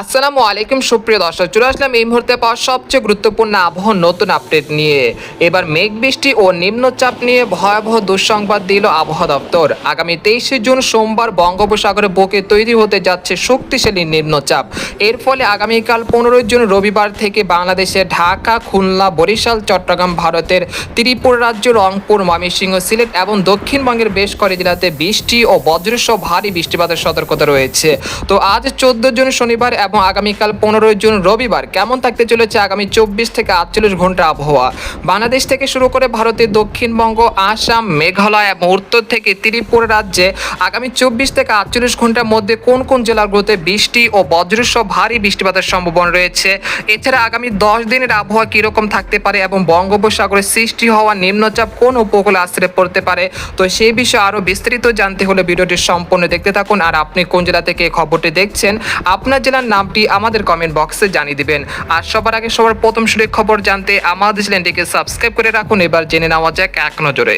আসসালামু আলাইকুম, সুপ্রিয় দর্শক। চলে আসলাম এই মুহূর্তে পাওয়া সবচেয়ে গুরুত্বপূর্ণ আবহাওয়া নতুন আপডেট নিয়ে। এবার মেঘ, বৃষ্টি ও নিম্নচাপ নিয়ে ভয়াবহ দুঃসংবাদ দিল আবহাওয়া দপ্তর। আগামী তেইশে জুন সোমবার বঙ্গোপসাগরে বুকে তৈরি হতে যাচ্ছে শক্তিশালী নিম্নচাপ। এর ফলে আগামীকাল পনেরোই জুন রবিবার থেকে বাংলাদেশে ঢাকা, খুলনা, বরিশাল, চট্টগ্রাম, ভারতের ত্রিপুরা রাজ্য, রংপুর, ময়মনসিংহ, সিলেট এবং দক্ষিণবঙ্গের বেশ কয়েক জেলাতে বৃষ্টি ও বজ্রসহ ভারী বৃষ্টিপাতের সতর্কতা রয়েছে। তো আজ চোদ্দ জুন শনিবার এবং আগামীকাল পনেরোই জুন রবিবার কেমন থাকতে চলেছে আগামী চব্বিশ থেকে আটচল্লিশ ঘণ্টা আবহাওয়া? বাংলাদেশ থেকে শুরু করে ভারতের দক্ষিণবঙ্গ, আসাম, মেঘালয় এবং উত্তর থেকে ত্রিপুরা রাজ্যে আগামী চব্বিশ থেকে আটচল্লিশ ঘণ্টার মধ্যে কোন কোন জেলাগুলোতে বৃষ্টি ও বজ্রসহ ভারী বৃষ্টিপাতের সম্ভাবনা রয়েছে? এছাড়া আগামী দশ দিনের আবহাওয়া কীরকম থাকতে পারে এবং বঙ্গোপসাগরে সৃষ্টি হওয়া নিম্নচাপ কোন উপকূলে আশ্রয় পড়তে পারে? তো সেই বিষয়ে আরও বিস্তারিত জানতে হলে ভিডিওটি সম্পূর্ণ দেখতে থাকুন। আর আপনি কোন জেলা থেকে খবরটি দেখছেন, আপনার জেলার নামটি আমাদের কমেন্ট বক্সে জানিয়ে দিবেন। আর সবার আগে সবার প্রথম শুরু খবর জানতে আমাদের চ্যানেলটিকে সাবস্ক্রাইব করে রাখুন। এবার জেনে নেওয়া যাক এক নজরে।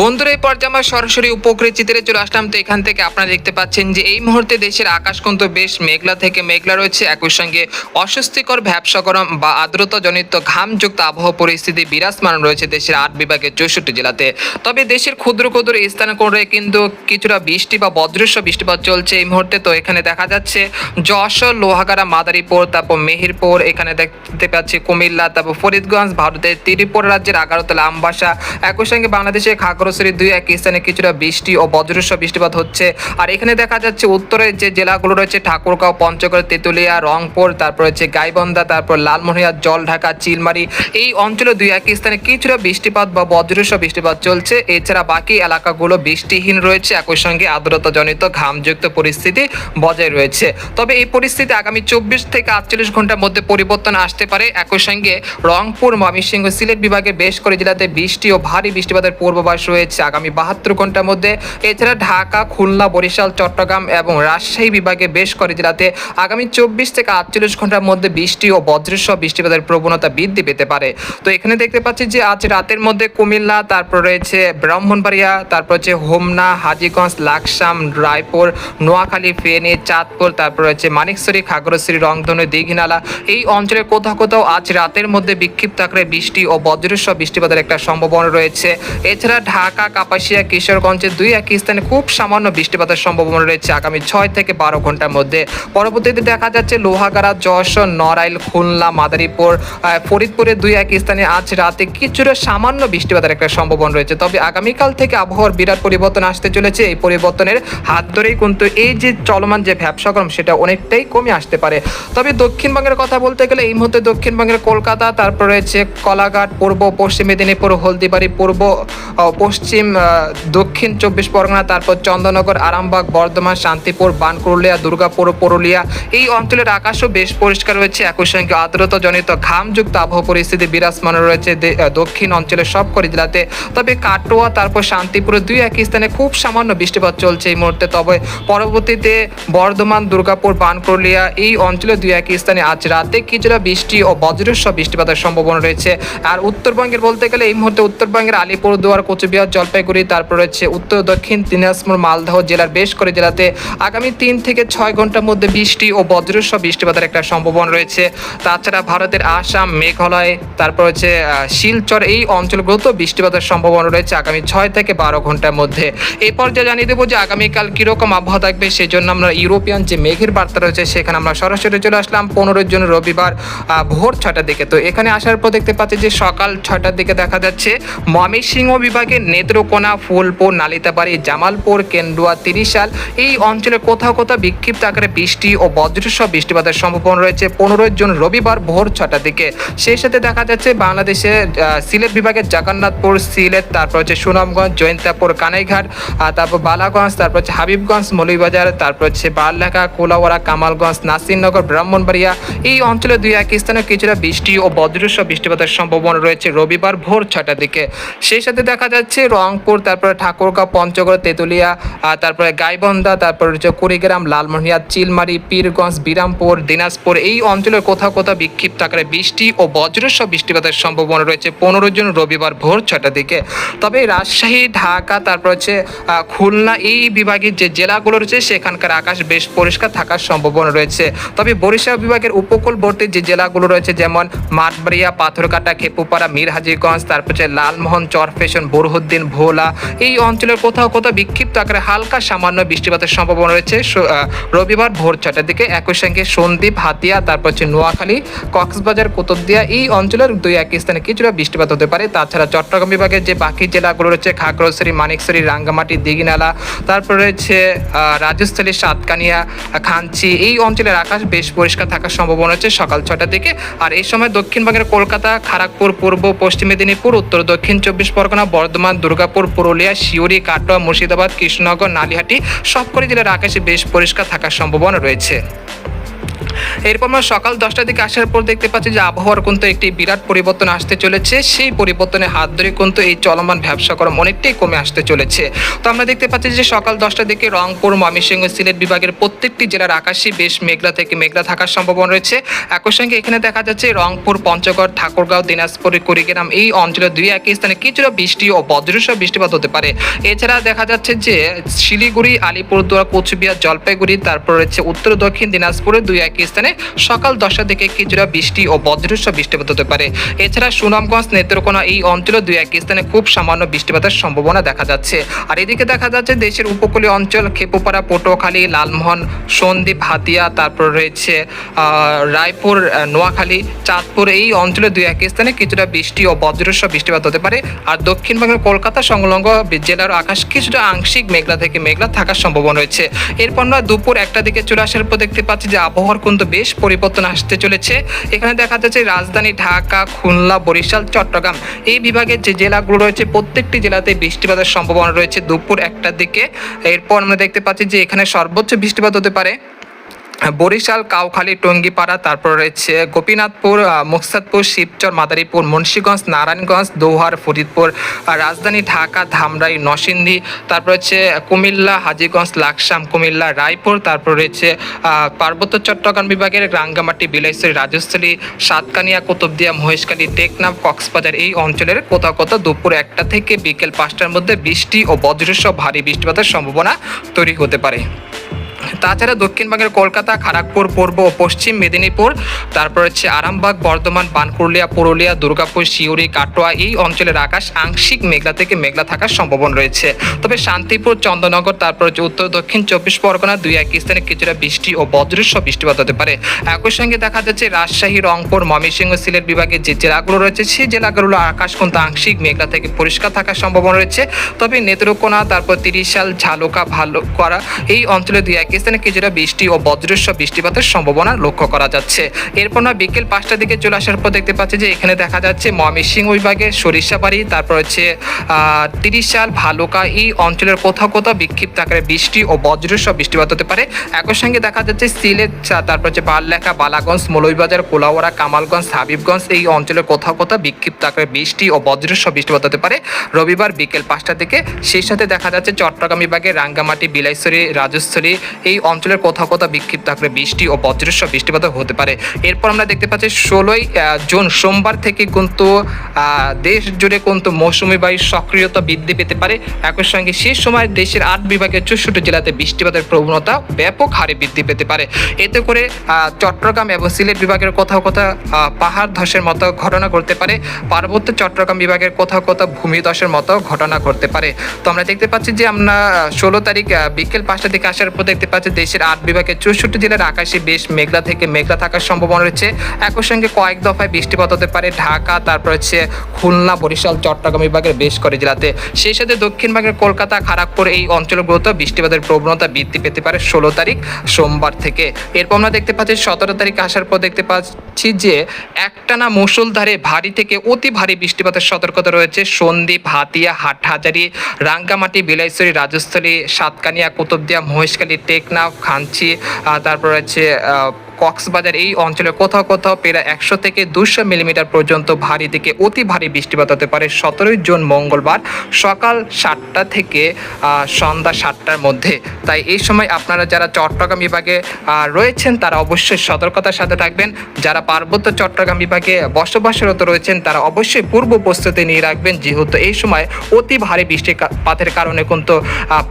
বন্ধুরা, এই পর্যায়ে আমরা সরাসরি উপকৃত চিত্রে চলে আসলাম। তো এখান থেকে আপনারা দেখতে পাচ্ছেন যে এই মুহূর্তে দেশের আকাশ কিন্তু বেশ মেঘলা থেকে মেঘলা রয়েছে। একই সঙ্গে অস্বস্তিকর ভ্যাবসা গরম বা আর্দ্রতাজনিত ঘামযুক্ত আবহাওয়া পরিস্থিতি বিরাজমান রয়েছে দেশের আট বিভাগের চৌষট্টি জেলাতে। তবে দেশের ক্ষুদ্র ক্ষুদ্র স্থানে করে কিন্তু কিছুটা বৃষ্টি বা বজ্রস্ব বৃষ্টিপাত চলছে এই মুহূর্তে। তো এখানে দেখা যাচ্ছে যশোর, লোহাগাড়া, মাদারীপুর, তারপর মেহেরপুর, এখানে দেখতে পাচ্ছি কুমিল্লা, তারপর ফরিদগঞ্জ, ভারতের ত্রিপুরা রাজ্যের আগারতলা আমবাসা। একই সঙ্গে বাংলাদেশের খাগড়াছড়ি দুই এক স্থানে কিছুটা বৃষ্টি ও বজ্রস্ব বৃষ্টিপাত হচ্ছে। আর এখানে দেখা যাচ্ছে উত্তরের যে জেলাগুলো রয়েছে, ঠাকুরগাঁও, পঞ্চগড়, তেঁতুলিয়া, রংপুর, তারপর হচ্ছে গাইবন্ধা, তারপর লালমোহনিয়া জলঢাকা, চিলমারি, এই অঞ্চলে দুই এক স্থানে কিছুটা বৃষ্টিপাত বা বজ্রস্ব বৃষ্টিপাত চলছে। এছাড়া বাকি এলাকাগুলো বৃষ্টিহীন রয়েছে। একই সঙ্গে আর্দ্রতাজনিত, ঘামযুক্ত পরিস্থিতি বজায় রয়েছে। তবে এই পরিস্থিতি আগামী চব্বিশ থেকে আটচল্লিশ ঘণ্টার মধ্যে পরিবর্তন আসতে পারে। একই সঙ্গে রংপুর, ময়মনসিংহ, সিলেট বিভাগের বেশ করে জেলাতে বৃষ্টি ও ভারী বৃষ্টিপাতের পূর্বাভাস রয়েছে আগামী বাহাত্তর ঘণ্টার মধ্যে। এছাড়া ঢাকা, খুলনা, বরিশাল, চট্টগ্রাম এবং রাজশাহী বিভাগে বেশ করে জেলাতে আগামী চব্বিশ থেকে আটচল্লিশ ঘণ্টার মধ্যে বৃষ্টি ও বজ্রসহ বৃষ্টিপাতের প্রবণতা বৃদ্ধি পেতে পারে। তো এখানে দেখতে পাচ্ছি যে আজ রাতের মধ্যে কুমিল্লা, তারপর রয়েছে ব্রাহ্মণবাড়িয়া, তারপর হচ্ছে হোমনা, হাজিগঞ্জ, লাকসাম, রায়পুর, নোয়াখালী, ফেনী, চাঁদপুর, তারপর রয়েছে মানিকছড়ি খাগড়াছড়ি, রংধনু, দীঘিনালা এই অঞ্চলের কোথাও কোথাও আজ রাতের মধ্যে বিক্ষিপ্ত আকারে বৃষ্টি ও বজ্রসহ বৃষ্টিপাতের একটা সম্ভাবনা রয়েছে। এছাড়া ঢাকা কাপাসিয়া কিশোরগঞ্জের দুই এক স্থানে খুব সামান্য বৃষ্টিপাতের সম্ভাবনা রয়েছে আগামী ছয় থেকে বারো ঘণ্টার মধ্যে। পরবর্তীতে দেখা যাচ্ছে লোহাগাড়া যশোর নড়াইল খুলনা মাদারীপুর আহ, ফরিদপুরের দুই এক স্থানে আজ রাতে কিছুটা সামান্য বৃষ্টিপাতের একটা সম্ভাবনা রয়েছে। তবে আগামীকাল থেকে আবহাওয়ার বিরাট পরিবর্তন আসতে চলেছে। এই পরিবর্তনের হাত ধরেই কিন্তু এই যে চলমান যে ব্যবসা সেটা অনেকটাই কমে আসতে পারে। তবে দক্ষিণবঙ্গের কথা বলতে গেলে এই মুহূর্তে দক্ষিণবঙ্গের কলকাতা তারপর রয়েছে কলাঘাট পূর্ব পশ্চিম মেদিনীপুর হলদিবাড়ি পূর্ব পশ্চিম দক্ষিণ চব্বিশ পরগনা, তারপর চন্দ্রনগর আরামবাগ, বর্ধমান, শান্তিপুর বানকুরুলিয়া দুর্গাপুর, পুরুলিয়া। এই অঞ্চলের আকাশও বেশ পরিষ্কার রয়েছে। একই সঙ্গে আর্দ্রতাজনিত ঘামযুক্ত আবহাওয়া পরিস্থিতি বিরাজমান রয়েছে দক্ষিণ অঞ্চলের সবকটি জেলাতে। তবে কাটোয়া, তারপর শান্তিপুরে দুই এক স্থানে খুব সামান্য বৃষ্টিপাত চলছে এই মুহূর্তে। তবে পরবর্তীতে বর্ধমান, দুর্গাপুর বানকুরুলিয়া এই অঞ্চলে দুই এক স্থানে আজ রাতে কিছুটা বৃষ্টি ও বজ্রস্ব বৃষ্টিপাতের সম্ভাবনা রয়েছে। আর উত্তরবঙ্গের বলতে গেলে এই মুহূর্তে উত্তরবঙ্গের আলিপুরদুয়ার, কোচবিহার জলপাইগুড়ি, তারপর রয়েছে উত্তর, দক্ষিণ দিনাজপুর, মালদহ জেলার বেশ করে জেলাতে আগামী তিন থেকে ছয় ঘণ্টার মধ্যে বৃষ্টি ও বজ্রস্ব বৃষ্টিপাতের একটা সম্ভাবনা রয়েছে। তাছাড়া ভারতের আসাম, মেঘালয়, তারপর হচ্ছে শিলচর এই অঞ্চলগুলোতেও বৃষ্টিপাতের সম্ভাবনা রয়েছে আগামী ছয় থেকে বারো ঘণ্টার মধ্যে। এই পর্যায়ে জানিয়ে দেবো যে আগামীকাল কীরকম আবহাওয়া থাকবে সেই জন্য আমরা ইউরোপিয়ান যে মেঘের বার্তা রয়েছে, সেখানে আমরা সরাসরি চলে আসলাম পনেরোর জন্য রবিবার ভোর ছটার দিকে। তো এখানে আসার পর দেখতে পাচ্ছি যে সকাল ছটার দিকে দেখা যাচ্ছে, ময়মনসিংহ বিভাগের নেত্রকোনা, ফুলপুর, নালিতাবাড়ি, জামালপুর, কেন্দুয়া, তিরিশাল। এই অঞ্চলে কোথাও কোথাও বিক্ষিপ্ত আকারে বৃষ্টি ও বজ্রসহ বৃষ্টিপাতের সম্ভাবনা রয়েছে পনেরোই জুন রবিবার ভোর ছটার দিকে। সেই সাথে দেখা যাচ্ছে বাংলাদেশে সিলেট বিভাগের জগন্নাথপুর, সিলেট, তারপর হচ্ছে সুনামগঞ্জ জয়ন্তাপুর কানাইঘাট তারপর বালাগঞ্জ, তারপর হচ্ছে হাবিবগঞ্জ, মৌলভীবাজার, তারপর হচ্ছে বারলেখা কোলাওয়ারা কামালগঞ্জ, নাসিরনগর, ব্রাহ্মণবাড়িয়া। এই অঞ্চলে দুই এক স্থানে কিছুটা বৃষ্টি ও বজ্রসহ বৃষ্টিপাতের সম্ভাবনা রয়েছে রবিবার ভোর ছটার দিকে। সেই সাথে দেখা যাচ্ছে যাচ্ছে রংপুর, তারপরে ঠাকুরগাঁও, পঞ্চগড়, তেঁতুলিয়া তারপরে গাইবন্ধা, তারপরে হচ্ছে কুড়িগ্রাম লালমোহনিয়া চিলমারি, পীরগঞ্জ, বিরামপুর, দিনাজপুর। এই অঞ্চলের কোথাও কোথাও বিক্ষিপ্ত আকারে বৃষ্টি ও বজ্রসহ বৃষ্টিপাতের সম্ভাবনা রয়েছে পনেরো জন রবিবার ভোর ছটার দিকে। তবে রাজশাহী, ঢাকা, তারপর হচ্ছে খুলনা এই বিভাগের যে জেলাগুলো রয়েছে, সেখানকার আকাশ বেশ পরিষ্কার থাকার সম্ভাবনা রয়েছে। তবে বরিশাল বিভাগের উপকূলবর্তী যে জেলাগুলো রয়েছে, যেমন মাঠবাড়িয়া পাথরকাটা খেপুপাড়া, মিরহাজিগঞ্জ, তারপর হচ্ছে লালমোহন, চরফেশন বোরহুদ্দিন ভোলা। এই অঞ্চলের কোথাও কোথাও বিক্ষিপ্ত আকারে হালকা সামান্য বৃষ্টিপাতের সম্ভাবনা রয়েছে। রবিবার ভোর ছটার দিকে একই সঙ্গে সন্দ্বীপ, হাতিয়া, তারপর হচ্ছে নোয়াখালী, কক্সবাজার, কুতুবদিয়া এই অঞ্চলের দুই এক স্থানে কিছুটা বৃষ্টিপাত হতে পারে। তাছাড়া চট্টগ্রাম বিভাগের যে বাকি জেলাগুলো রয়েছে, খাগড়াছড়ি, মানিকছড়ি, রাঙ্গামাটি, দিঘিনালা, তারপর রয়েছে রাজস্থলী সাতকানিয়া, খাঞ্চি এই অঞ্চলের আকাশ বেশ পরিষ্কার থাকার সম্ভাবনা রয়েছে সকাল ছটার দিকে। আর এই সময় দক্ষিণবঙ্গের কলকাতা খড়গপুর পূর্ব, পশ্চিম মেদিনীপুর, উত্তর, দক্ষিণ চব্বিশ পরগনা, বর্ধমান দুর্গাপুর, পুরুলিয়া শিউরি কাটোয়া, মুর্শিদাবাদ, কৃষ্ণনগর, নালিহাটি, সবকটি জেলার আকাশে বেশ পরিষ্কার থাকার সম্ভাবনা রয়েছে। এরপর আমরা সকাল দশটার দিকে আসার পর দেখতে পাচ্ছি যে আবহাওয়ার কিন্তু একটি বিরাট পরিবর্তন আসতে চলেছে। সেই পরিবর্তনের হাত ধরে কিন্তু এই চলমান ব্যবসা গরম অনেকটাই কমে আসতে চলেছে। তো আমরা দেখতে পাচ্ছি যে সকাল দশটার দিকে রংপুর, ময়মনসিংহ, সিলেট বিভাগের প্রত্যেকটি জেলার আকাশে বেশ মেঘলা থেকে মেঘলা থাকার সম্ভাবনা রয়েছে। একই সঙ্গে এখানে দেখা যাচ্ছে রংপুর, পঞ্চগড়, ঠাকুরগাঁও, দিনাজপুর, কুড়িগ্রাম এই অঞ্চলের দুই একই স্থানে কিছুটা বৃষ্টি ও বজ্রসহ বৃষ্টিপাত হতে পারে। এছাড়া দেখা যাচ্ছে যে শিলিগুড়ি, আলিপুরদুয়ার, কোচবিহার, জলপাইগুড়ি, তারপর রয়েছে উত্তর, দক্ষিণ দিনাজপুরে দুই একই স্থানে সকাল দশটার দিকে কিছুটা বৃষ্টি ও বজ্রসহ বৃষ্টিপাত হতে পারে। এছাড়া সুনামগঞ্জ, নেত্রকোনা এই অঞ্চলে দুই এক স্থানে খুব সামান্য বৃষ্টিপাতের সম্ভাবনা দেখা যাচ্ছে। আর এদিকে দেখা যাচ্ছে দেশের উপকূলীয় অঞ্চল খেপুপাড়া, পটুয়াখালী, লালমোহন, সন্দ্বীপ, হাতিয়া, তারপর রয়েছে রায়পুর, নোয়াখালী, চাঁদপুর এই অঞ্চলে দুই এক স্থানে কিছুটা বৃষ্টি ও বজ্রসহ বৃষ্টিপাত হতে পারে। আর দক্ষিণবঙ্গের কলকাতা সংলগ্ন জেলার আকাশ কিছুটা আংশিক মেঘলা থেকে মেঘলা থাকার সম্ভাবনা রয়েছে। এরপর আমরা দুপুর একটা দিকে আসার পর দেখতে পাচ্ছি যে আবহাওয়ার কিন্তু বেশ পরিবর্তন আসতে চলেছে। এখানে দেখা যাচ্ছে রাজধানী ঢাকা, খুলনা, বরিশাল, চট্টগ্রাম। এই বিভাগের যে জেলাগুলো রয়েছে, প্রত্যেকটি জেলাতে বৃষ্টিপাতের সম্ভাবনা রয়েছে দুপুর একটার দিকে। এরপর আমরা দেখতে পাচ্ছি যে এখানে সর্বোচ্চ বৃষ্টিপাত হতে পারে বরিশাল, কাউখালী, টঙ্গিপাড়া, তারপর রয়েছে গোপীনাথপুর মুকসাদপুর, শিবচর, মাদারীপুর, মুন্সীগঞ্জ, নারায়ণগঞ্জ, দৌহার, ফরিদপুর রাজধানী ঢাকা, ধামরাই, নরসিংদী, তারপর হচ্ছে কুমিল্লা, হাজীগঞ্জ, লাকসাম, কুমিল্লা, রায়পুর, তারপর রয়েছে পার্বত্য চট্টগ্রাম বিভাগের রাঙ্গামাটি, বিলাইছড়ি রাজস্থলী সাতকানিয়া, কুতুবদিয়া, মহেশখালী, টেকনাফ, কক্সবাজার এই অঞ্চলের কোথাও কোথাও দুপুর একটা থেকে বিকেল পাঁচটার মধ্যে বৃষ্টি ও বজ্রসহ ভারী বৃষ্টিপাতের সম্ভাবনা তৈরি হতে পারে। তাছাড়া দক্ষিণবঙ্গের কলকাতা খড়গপুর পূর্ব ও পশ্চিম মেদিনীপুর, তারপর হচ্ছে আরামবাগ, বর্ধমান বানকুরলিয়া পুরুলিয়া, দুর্গাপুর শিউরি কাটোয়া এই অঞ্চলের আকাশ আংশিক মেঘলা থেকে মেঘলা থাকার সম্ভাবনা রয়েছে। তবে শান্তিপুর চন্দ্রনগর তারপর হচ্ছে উত্তর, দক্ষিণ চব্বিশ পরগনা দুই এক স্থানে কিছুটা বৃষ্টি ও বজ্রসহ বৃষ্টিপাত হতে পারে। একই সঙ্গে দেখা যাচ্ছে রাজশাহী, রংপুর, ময়মনসিংহ, সিলেট বিভাগের যে জেলাগুলো রয়েছে, সেই জেলাগুলো আকাশ কিন্তু আংশিক মেঘলা থেকে পরিষ্কার থাকার সম্ভাবনা রয়েছে। তবে নেত্রকোনা, তারপর তিরিশাল, ঝালুকা ভালো করা এই অঞ্চলে দুই এক স্থানে কিছুটা বৃষ্টি ও বজ্রসহ বৃষ্টিপাতের সম্ভাবনা লক্ষ্য করা যাচ্ছে। এরপর না বিকেল পাঁচটার দিকে চলে আসার পর দেখতে পাচ্ছি যে এখানে দেখা যাচ্ছে ময়মনসিংহ বিভাগে সরিষাবাড়ি তারপর হচ্ছে আহ, তিরিশাল ভালুকা এই অঞ্চলের কোথাও কোথাও বিক্ষিপ্ত আকারে বৃষ্টি ও বজ্রসহ বৃষ্টিপাত হতে পারে। একই সঙ্গে দেখা যাচ্ছে সিলেট তারপর হচ্ছে বারলেখা বালাগঞ্জ মৌলভীবাজার কোলাওয়ারা কামালগঞ্জ হাবিবগঞ্জ এই অঞ্চলের কোথাও কোথাও বিক্ষিপ্ত আকারে বৃষ্টি ও বজ্রসহ বৃষ্টিপাত হতে পারে। রবিবার বিকেল পাঁচটা থেকে সেই সাথে দেখা যাচ্ছে চট্টগ্রাম বিভাগে রাঙ্গামাটি বিলাইছড়ি রাজস্থলী এই অঞ্চলের কোথাও কোথাও বিক্ষিপ্ত আকারে বৃষ্টি ও বজ্রসহ বৃষ্টিপাত হতে পারে। এরপর আমরা দেখতে পাচ্ছি ষোলোই জুন সোমবার থেকে কিন্তু দেশ জুড়ে কিন্তু মৌসুমি বায়ুর সক্রিয়তা বৃদ্ধি পেতে পারে। একই সঙ্গে সেই সময় দেশের আট বিভাগের চৌষট্টি জেলাতে বৃষ্টিপাতের প্রবণতা ব্যাপক হারে বৃদ্ধি পেতে পারে। এতে করে চট্টগ্রাম এবং সিলেট বিভাগের কোথাও কোথাও পাহাড় ধসের মতো ঘটনা ঘটতে পারে। পার্বত্য চট্টগ্রাম বিভাগের কোথাও কোথাও ভূমিধসের মতো ঘটনা ঘটতে পারে। তো আমরা দেখতে পাচ্ছি যে আমরা ষোলো তারিখ বিকেল পাঁচটা দিকে আসার পর দেখতে পাচ্ছি দেশের আট বিভাগের চৌষট্টি জেলার আকাশে বেশ মেঘলা থেকে মেঘলা থাকার সম্ভাবনা রয়েছে। একই সঙ্গে কয়েক দফায় বৃষ্টিপাত হতে পারে। ঢাকা, তারপর হচ্ছে খুলনা, বরিশাল, চট্টগ্রাম বিভাগের বেশ করে জেলাতে। সেই সাথে দক্ষিণবঙ্গের কলকাতা খড়গপুর এই অঞ্চলগুলোতে বৃষ্টিপাতের প্রবণতা বৃদ্ধি পেতে পারে ষোলো তারিখ সোমবার থেকে। এরপর আমরা দেখতে পাচ্ছি, সতেরো তারিখ আসার পর দেখতে পাচ্ছি যে একটানা মুষলধারে ভারী থেকে অতি ভারী বৃষ্টিপাতের সতর্কতা রয়েছে। সন্দ্বীপ, হাতিয়া, হাটহাজারি, রাঙ্গামাটি, বিলাইছড়ি, রাজস্থলী, সাতকানিয়া, কুতুবদিয়া, মহেশখালী টেকনাফ খাঞ্চি তারপর হচ্ছে কক্সবাজার এই অঞ্চলে কোথাও কোথাও প্রায় একশো থেকে দুশো মিলিমিটার পর্যন্ত ভারী থেকে অতি ভারী বৃষ্টিপাত হতে পারে। সতেরোই জুন মঙ্গলবার সকাল সাতটা থেকে সন্ধ্যা সাতটার মধ্যে। তাই এই সময় আপনারা যারা চট্টগ্রাম বিভাগে রয়েছেন, তারা অবশ্যই সতর্কতার সাথে থাকবেন। যারা পার্বত্য চট্টগ্রাম বিভাগে বসবাসরত রয়েছেন, তারা অবশ্যই পূর্ব প্রস্তুতি নিয়ে রাখবেন। যেহেতু এই সময় অতি ভারী বৃষ্টিপাতের কারণে কিন্তু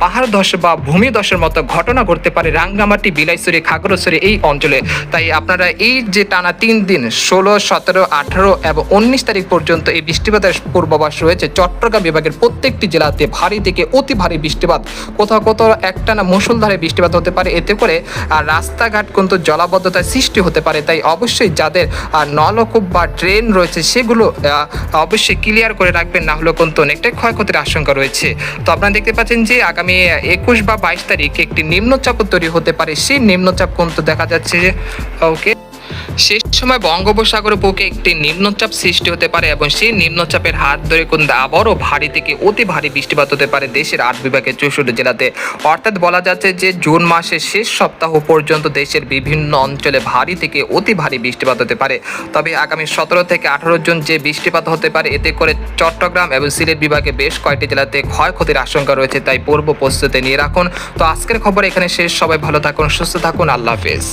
পাহাড় ধস বা ভূমিধসের মতো ঘটনা ঘটতে পারে। রাঙ্গামাটি, বিলাইছড়ি, খাগড়াছড়ি এই অঞ্চলে। তাই আপনারা এই যে টানা তিন দিন, ষোলো, সতেরো, আঠারো এবং উনিশ তারিখ পর্যন্ত এই বৃষ্টিপাতের পূর্বাভাস রয়েছে। চট্টগ্রাম বিভাগের প্রত্যেকটি জেলাতে ভারী থেকে অতি ভারী বৃষ্টিপাত। কোথাও কোথাও একটানা মুসুলধারে বৃষ্টিপাত হতে পারে। এতে করে আর রাস্তাঘাট কিন্তু জলাবদ্ধতার সৃষ্টি হতে পারে। তাই অবশ্যই যাদের নলকূপ বা ড্রেন রয়েছে, সেগুলো অবশ্যই ক্লিয়ার করে রাখবেন। না হলেও কিন্তু অনেকটাই ক্ষয়ক্ষতির আশঙ্কা রয়েছে। তো আপনারা দেখতে পাচ্ছেন যে, আগামী একুশ বা বাইশ তারিখ একটি নিম্নচাপ তৈরি হতে পারে। সেই নিম্নচাপ কিন্তু দেখা যাচ্ছে যে ওকে সেই সময় বঙ্গোপসাগরের বুকে একটি নিম্নচাপ সৃষ্টি হতে পারে এবং সেই নিম্নচাপের হাত ধরে কিন্তু আবারও ভারী থেকে অতি ভারী বৃষ্টিপাত হতে পারে দেশের আট বিভাগের চৌষট্টি জেলাতে। অর্থাৎ বলা যাচ্ছে যে জুন মাসের শেষ সপ্তাহ পর্যন্ত দেশের বিভিন্ন অঞ্চলে ভারী থেকে অতি ভারী বৃষ্টিপাত হতে পারে। তবে আগামী সতেরো থেকে আঠারো জন যে বৃষ্টিপাত হতে পারে, এতে করে চট্টগ্রাম এবং সিলেট বিভাগে বেশ কয়েকটি জেলাতে ক্ষয়ক্ষতির আশঙ্কা রয়েছে, তাই পূর্ব প্রস্তুতি নিয়ে রাখুন। তো আজকের খবর এখানে শেষ। সবাই ভালো থাকুন, সুস্থ থাকুন। আল্লাহ হাফেজ।